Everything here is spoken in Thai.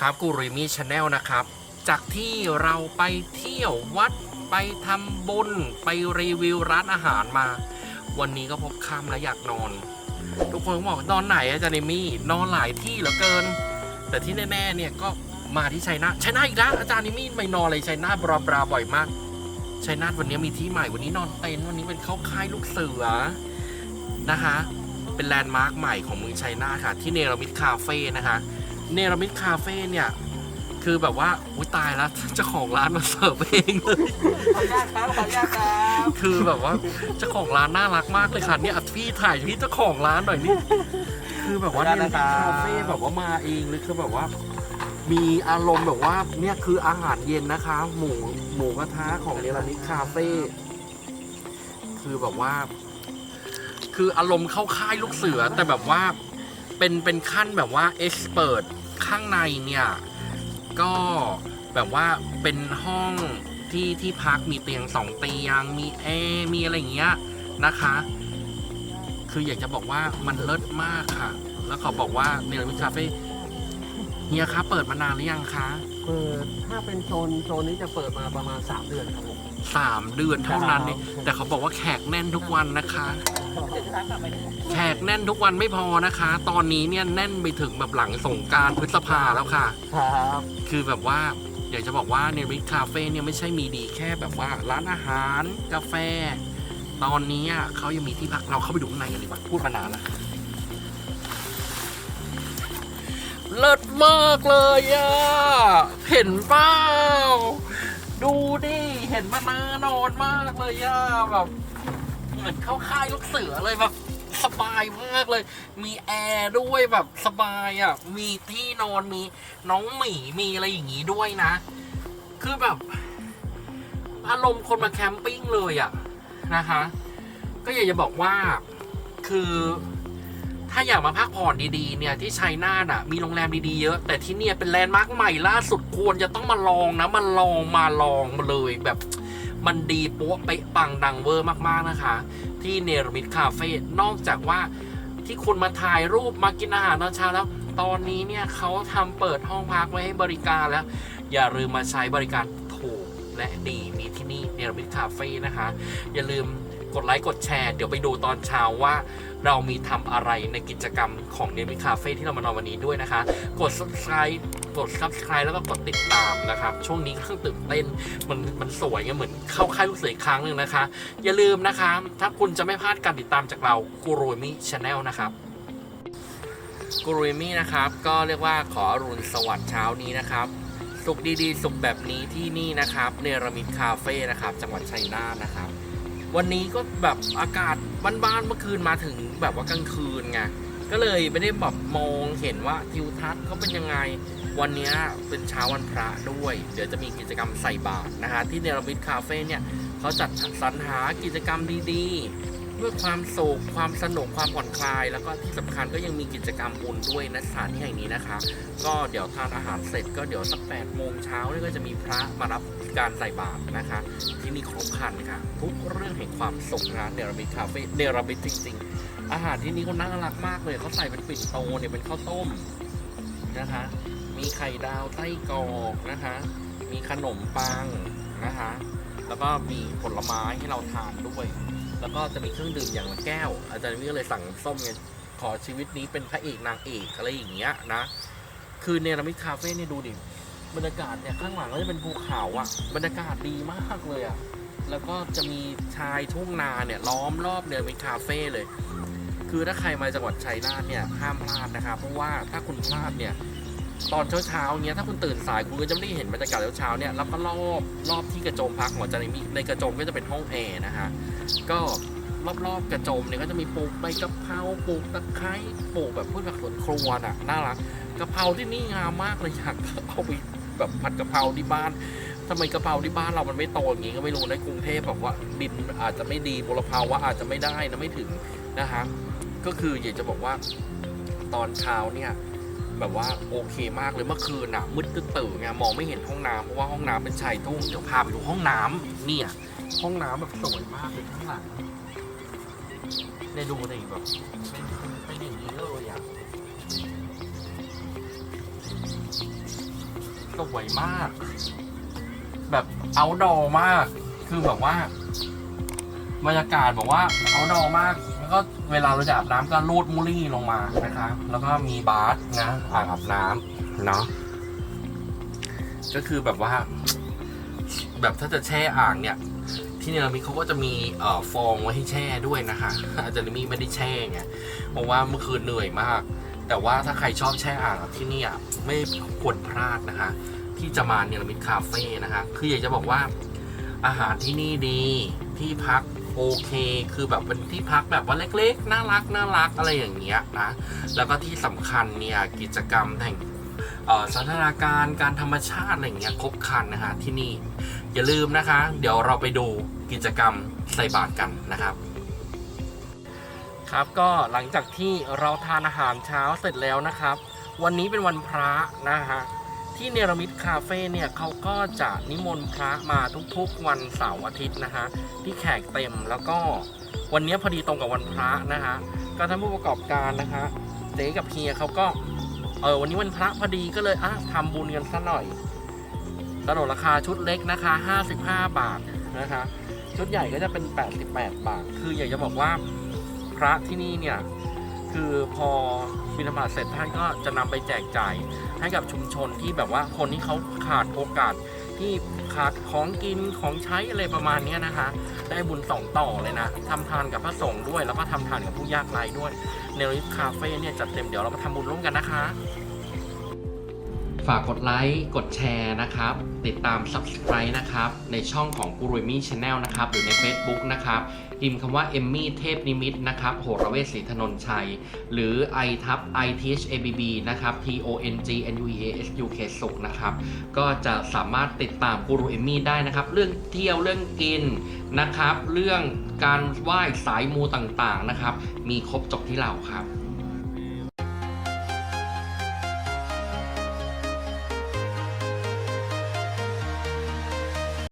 นะครับกูริมีชาแนลนะครับ จากที่เราไปเที่ยววัดไปทำบุญไปรีวิวร้านอาหารมา วันนี้ก็พบค่ำแล้วอยากนอน ทุกคนบอกนอนไหนอาจารย์เอมี่นอนหลายที่เหลือเกิน แต่ที่แน่ๆเนี่ยก็มาที่ชัยนาทชัยนาทอีกแล้วอาจารย์เอมี่ไม่นอนเลยชัยนาทบราบราบ่อยมากชัยนาทวันนี้มีที่ใหม่วันนี้นอนเต็นท์วันนี้เป็นเข้าค่ายลูกเสือนะคะ เป็นแลนด์มาร์คใหม่ของเมืองชัยนาทค่ะ ที่เนรมิตคาเฟ่นะคะ เนรมิตคาเฟ่เนี่ย คือแบบว่าอุ้ยตายแล้วเจ้าของร้านมาเสิร์ฟเองเลย ขออนุญาตครับขออนุญาตครับคือแบบว่าเจ้าของร้านน่ารักมากเลยค่ะเนี่ยพี่ถ่ายพี่เจ้าของร้านหน่อยนี่คือแบบว่าเนรมิตคาเฟ่แบบว่ามาเองเลยคือแบบว่า มีอารมณ์แบบว่าเนี่ยคืออาหารเย็นนะคะ หมูหมูกระทะของเนรมิตคาเฟ่คือแบบว่า คืออารมณ์เข้าค่ายลูกเสือแต่แบบว่าเป็นเป็นขั้นแบบว่าเอ็กซ์เพรส ข้างในเนี่ย ก็แบบว่าเป็นห้องที่ที่พักมีเตียงสองเตียง มีแอร์มีอะไรอย่างเงี้ยนะคะ คืออยากจะบอกว่ามันเลิศมากค่ะ แล้วเขาบอกว่าเนลมิตคาเฟ่เฮียคะเปิดมานานหรือยังคะ เปิดถ้าเป็นโซนโซนนี้จะเปิดมาประมาณ 3 เดือนครับผม สามเดือนเท่านั้นนี่แต่เขาบอกว่าแขกแน่นทุกวันนะคะ แขกแน่นทุกวันไม่พอนะคะ ตอนนี้เนี่ยแน่นไปถึงแบบหลังสงกรารพฤษภาแล้วค่ะ ครับคือแบบว่าอยากจะบอกว่าเนริคาเฟ่เนี่ยไม่ใช่มีดีแค่แบบว่าร้านอาหาร กาแฟ ตอนนี้อะเขายังมีที่พักเราเข้าไปดูข้างในกันดีกว่าพูดมานานแล้ว เลิศมากเลยอะเห็นเปล่าดูดิเห็นมานานอนมากเลยอะแบบเหมือนเข้าค่ายลูกเสือเลยแบบสบายมากเลย มีแอร์ด้วยแบบสบายอะ มีที่นอน มีน้องหมี มีอะไรอย่างงี้ด้วยนะ คือแบบ อารมณ์คนมาแคมปิ้งเลยอะนะคะ ก็อยากจะบอกว่าคือ ถ้าอยากมาพักผ่อนดีๆเนี่ยที่ชัยนาทอะมีโรงแรมดีๆเยอะ แต่ที่เนี่ยเป็นแลนด์มาร์คใหม่ล่าสุดควรจะต้องมาลองนะมาลองมาลองมาเลยแบบมันดีโป๊ะเป๊ะปังดังเวอร์มากๆนะคะ ที่เนรมิตคาเฟ่นอกจากว่าที่คุณมาถ่ายรูปมากินอาหารตอนเช้าแล้ว ตอนนี้เนี่ยเขาทำเปิดห้องพักไว้ให้บริการแล้ว อย่าลืมมาใช้บริการถูกและดีมีที่นี่เนรมิตคาเฟ่นะคะ อย่าลืม กดไลค์กดแชร์ เดี๋ยวไปดูตอนเช้าว่า เรามีทำอะไรในกิจกรรมของเนรมิคาเฟ่ที่เรามานอนวันนี้ด้วยนะคะ กด subscribe กด subscribe แล้วก็กดติดตามนะครับ ช่วงนี้ก็ตื่นเต้นมันมันสวยไงเหมือนเข้าค่ายลูกเสืออีกครั้งหนึ่งนะคะ อย่าลืมนะคะ ถ้าคุณจะไม่พลาดการติดตามจากเรากูรูมี่ชาแนลนะครับกูรูมี่นะครับ ก็เรียกว่าขออรุณสวัสดิ์เช้านี้นะครับสุขดีๆ สุขแบบนี้ที่นี่นะครับ เนรมิตคาเฟ่นะครับ จังหวัดชัยนาทนะครับ วันนี้ก็แบบอากาศบ้านๆเมื่อคืนมาถึงแบบว่ากลางคืนไงก็เลยไม่ได้แบบมองเห็นว่าทิวทัศน์เขาเป็นยังไง วันนี้เป็นเช้าวันพระด้วย เดี๋ยวจะมีกิจกรรมใส่บาตรนะคะที่เนรมิตคาเฟ่เนี่ยเขาจัดสรรหากิจกรรมดีๆ เพื่อความสุขความสนุกความผ่อนคลาย แล้วก็ที่สำคัญก็ยังมีกิจกรรมบุญด้วยนะสถานที่แห่งนี้นะคะ ก็เดี๋ยวทานอาหารเสร็จก็เดี๋ยวสักแปดโมงเช้าเนี่ยก็จะมีพระมารับการใส่บาตรนะคะ ที่นี่ครบครันค่ะ ทุกเรื่องแห่งความสุขนเนรมิตคาเฟ่เนรมิตจริง ๆ อาหารที่นี่เขาน่ารักมากเลยเขาใส่เป็นปิ่นโตเนี่ยเป็นข้าวต้มนะคะ มีไข่ดาวไส้กรอกนะคะ มีขนมปังนะคะ แล้วก็มีผลไม้ให้เราทานด้วย แล้วก็จะมีเครื่องดื่มอย่างละแก้ว อาจารย์วิก็เลยสั่งส้มไงขอชีวิตนี้เป็นพระเอกนางเอกอะไรอย่างเงี้ยนะ คือเนรมิตคาเฟ่เนี่ยดูดิบรรยากาศเนี่ยข้างหลังก็จะเป็นภูเขาอะบรรยากาศดีมากเลยอะแล้วก็จะมีชายทุ่งนาเนี่ยล้อมรอบเนรมิตคาเฟ่เลย คือถ้าใครมาจังหวัดชัยนาทเนี่ยห้ามพลาดนะครับเพราะว่าถ้าคุณพลาดเนี่ย ตอนเช้าๆเงี้ยถ้าคุณตื่นสายคุณก็จะไม่ได้เห็นบรรยากาศเช้าๆเนี่ยแล้วก็รอบรอบที่กระโจมพักของอาจารย์มีในกระโจมก็จะเป็นห้องแอร์นะฮะก็รอบๆกระโจมเนี่ยก็จะมีปลูกใบกะเพราปลูกตะไคร้ปลูกแบบพืชผักสวนครัวน่ะน่ารักกะเพราที่นี่งามมากเลยอยากเอาไปแบบผัดกะเพราที่บ้านทำไมกะเพราที่บ้านเรามันไม่โตอย่างงี้ก็ไม่รู้ในกรุงเทพแบบว่าดินอาจจะไม่ดีมลภาวะอาจจะไม่ได้นะไม่ถึงนะฮะก็คืออยากจะบอกว่าตอนเช้าเนี่ย แบบว่าโอเคมากเลยเมื่อคืนน่ะมืดตึ๊ดตื่นไงมองไม่เห็นห้องน้ำเพราะว่าห้องน้ำเป็นชายทุ่งเดี๋ยวพาไปดูห้องน้ำเนี่ย ห้องน้ำแบบสวยมากเลยข้างหลังได้ดูสิแบบเป็นเป็นอย่างนี้เลยอะสวยมาก แบบเอาดอมาก คือแบบว่าบรรยากาศบอกว่าเอาดอมาก ก็เวลาเราจะอาบน้ำก็ลูดมูลี่ลงมานะคะ แล้วก็มีบาร์สนะอ่างอาบน้ำเนาะก็คือแบบว่า แบบถ้าจะแช่อ่างเนี่ย ที่เนรมิตเขาก็จะมีเอ่อฟองไว้ให้แช่ด้วยนะคะอาจารย์มีไม่ได้แช่ไงเพราะว่าเมื่อคืนเหนื่อยมาก แต่ว่าถ้าใครชอบแช่อ่างที่นี่อะไม่ควรพลาดนะคะ ที่จะมาเนรมิตคาเฟ่นะคะ คืออยากจะบอกว่าอาหารที่นี่ดีที่พัก โอเค คือแบบเป็นที่พักแบบว่าเล็กๆ น่ารักน่ารักอะไรอย่างเงี้ยนะ แล้วก็ที่สำคัญเนี่ยกิจกรรมแห่งสันทนาการการธรรมชาติอะไรอย่างเงี้ยครบครันนะคะที่นี่ อย่าลืมนะคะ เดี๋ยวเราไปดูกิจกรรมใส่บาตรกันนะครับ ครับก็หลังจากที่เราทานอาหารเช้าเสร็จแล้วนะครับ วันนี้เป็นวันพระนะฮะ ที่เนรมิตคาเฟ่เนี่ยเขาก็จะนิมนต์พระมาทุกๆวันเสาร์อาทิตย์นะฮะที่แขกเต็มแล้วก็วันนี้พอดีตรงกับวันพระนะฮะก็ท่านผู้ประกอบการนะคะเจ๊กับเฮียเขาก็เออวันนี้วันพระพอดีก็เลยอะทำบุญกันซะหน่อยสนนราคาชุดเล็กนะคะ 55 บาทนะคะ ชุดใหญ่ก็จะเป็น 88 บาท คืออยากจะบอกว่าพระที่นี่เนี่ย คือพอบิณฑบาตเสร็จท่านก็จะนำไปแจกจ่ายให้กับชุมชนที่แบบว่าคนที่เขาขาดโอกาสที่ขาดของกินของใช้อะไรประมาณนี้นะคะ ได้บุญสองต่อเลยนะทำทานกับพระสงฆ์ด้วย แล้วก็ทำทานกับผู้ยากไร้ด้วยเนลิฟคาเฟ่เนี่ยจัดเต็มเดี๋ยวเรามาทำบุญร่วมกันนะคะ ฝากกดไลค์กดแชร์นะครับ ติดตาม Subscribe นะครับ ในช่องของกูรุมี่ชาแนลนะครับ หรือใน Facebook นะครับพิมพ์คำว่าเอมมี่เทพนิมิตนะครับโหรเวศศรีธนนชัย หรือ i ทับ i t h a b b นะครับ t o n g n u e a s u k สุขนะครับ ก็จะสามารถติดตามกูรูเอมมี่ได้นะครับ เรื่องเที่ยวเรื่องกินนะครับ เรื่องการไหว้สายมูต่างๆนะครับ มีครบจบที่เราครับ